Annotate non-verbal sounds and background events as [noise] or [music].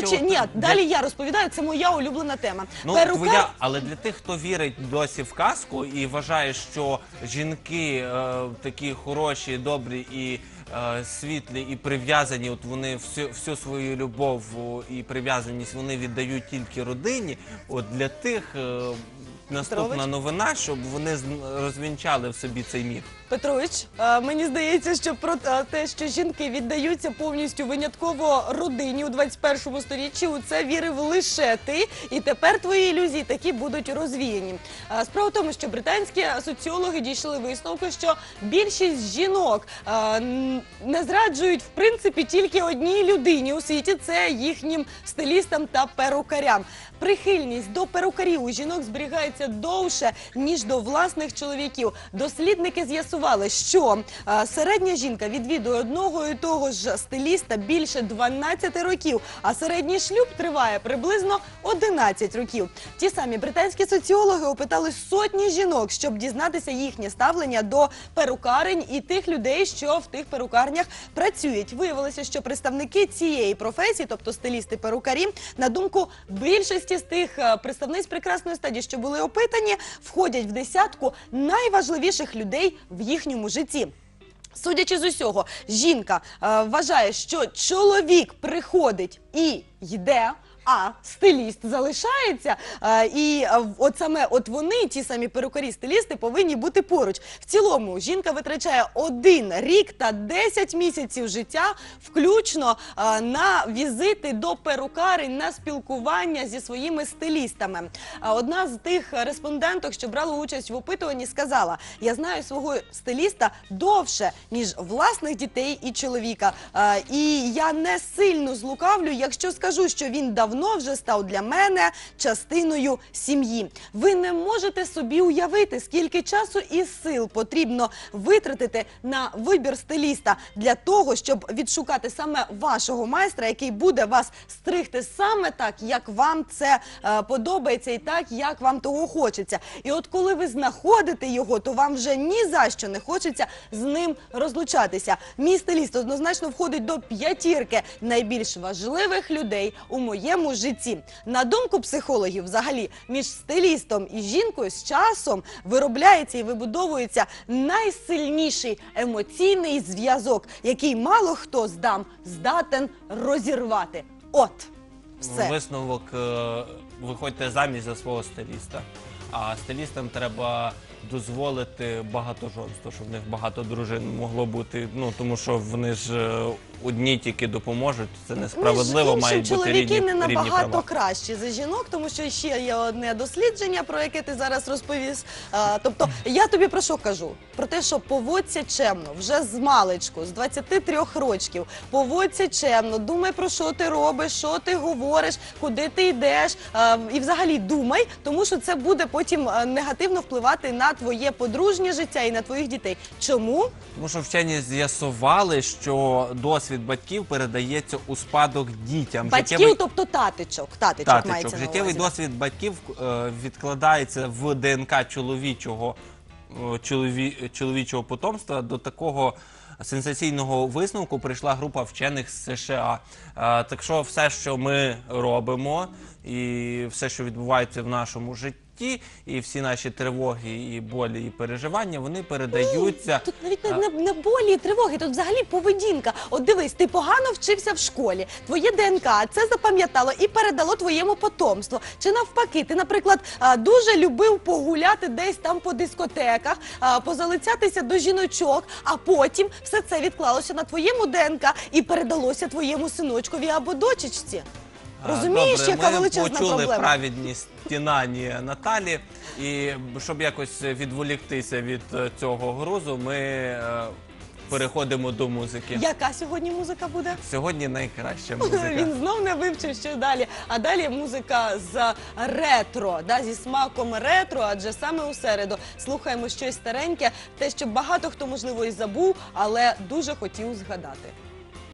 речі, ні, далі я розповідаю, це моя улюблена тема. Ну, Перукар твоя, але для тих, хто вірить досі в казку і вважає, що жінки е, такі хороші, добрі і е, світлі, і прив'язані, от вони всю, всю свою любов і прив'язаність вони віддають тільки родині. От для тих е, наступна Петрович? новина, щоб вони з- розвінчали в собі цей міф. Петрович, е, мені здається, що про е, те, що жінки віддаються повністю винятково родині у 21 сторіччі, у це вірив лише ти, і тепер твої ілюзії такі будуть розвіяні. Е, Справа в тому, що британські соціологи дійшли висновку, що більшість жінок е, н- не зраджують в принципі тільки одній людині у світі це їхнім стилістам та перукарям. Прихильність до перукарів у жінок зберігається довше ніж до власних чоловіків. Дослідники з'ясували, що е, середня жінка відвідує одного і того ж стиліста більше 12 років, а середній шлюб триває приблизно 11 років. Ті самі британські соціологи опитали сотні жінок, щоб дізнатися їхнє ставлення до перукарень і тих людей, що в тих перукарнях працюють. Виявилося, що представники цієї професії, тобто стилісти-перукарі, на думку більшості з тих е, представниць прекрасної стадії, що були опитані, входять в десятку найважливіших людей в їхньому житті. Судячи з усього, жінка е, вважає, що чоловік приходить і йде. А стиліст залишається, і от саме от вони, ті самі перукарі-стилісти, повинні бути поруч. В цілому жінка витрачає один рік та 10 місяців життя, включно на візити до перукари, на спілкування зі своїми стилістами. А Одна з тих респонденток, що брала участь в опитуванні, сказала: Я знаю свого стиліста довше, ніж власних дітей і чоловіка. І я не сильно злукавлю, якщо скажу, що він давно вже став для мене частиною сім'ї. Ви не можете собі уявити, скільки часу і сил потрібно витратити на вибір стиліста для того, щоб відшукати саме вашого майстра, який буде вас стригти саме так, як вам це е, подобається, і так, як вам того хочеться. І от коли ви знаходите його, то вам вже ні за що не хочеться з ним розлучатися. Мій стиліст однозначно входить до п'ятірки найбільш важливих людей у моєму житті. На думку психологів, взагалі, між стилістом і жінкою з часом виробляється і вибудовується найсильніший емоційний зв'язок, який мало хто здам здатен розірвати. От. Все. Висновок е, виходьте заміж за свого стиліста. А стилістам треба дозволити багато багатожонство, щоб в них багато дружин могло бути. Ну тому що вони ж е, одні тільки допоможуть. Це несправедливо. Між іншим, мають бути чоловіки рівні, не рівні набагато права. кращі за жінок, тому що ще є одне дослідження, про яке ти зараз розповіс. А, тобто, я тобі про що кажу? Про те, що поводься чемно, вже з маличку, з 23 років. Поводься чемно, думай про що ти робиш, що ти говориш, куди ти йдеш. а, і взагалі думай, тому що це буде потім негативно впливати на твоє подружнє життя і на твоїх дітей. Чому? Тому що вчені з'ясували, що досвід батьків передається у спадок дітям. Батьків, Життєвий- тобто татичок. Татичок, Татичок. мається на Життєвий увазі. досвід батьків е, відкладається в ДНК чоловічого, е, чолові, чоловічого потомства. До такого сенсаційного висновку прийшла група вчених з США. Е, так що все, що ми робимо, і все, що відбувається в нашому житті, і всі наші тривоги, і болі, і переживання, вони передаються. Тут навіть не, не, не болі і тривоги, тут взагалі поведінка. От дивись, ти погано вчився в школі, твоє ДНК це запам'ятало і передало твоєму потомству. Чи навпаки, ти, наприклад, дуже любив погуляти десь там по дискотеках, позалицятися до жіночок, а потім все це відклалося на твоєму ДНК і передалося твоєму синочкові або дочечці. Розумієш, Добре, яка ми величезна почули проблема? праведні стінані Наталі, і щоб якось відволіктися від е, цього грузу, ми е, переходимо до музики. Яка сьогодні музика буде? Сьогодні найкраща [laughs] музика. Він знов не вивчив, що далі. А далі музика з ретро, да, зі смаком ретро, адже саме у середу слухаємо щось стареньке, те, що багато хто можливо і забув, але дуже хотів згадати.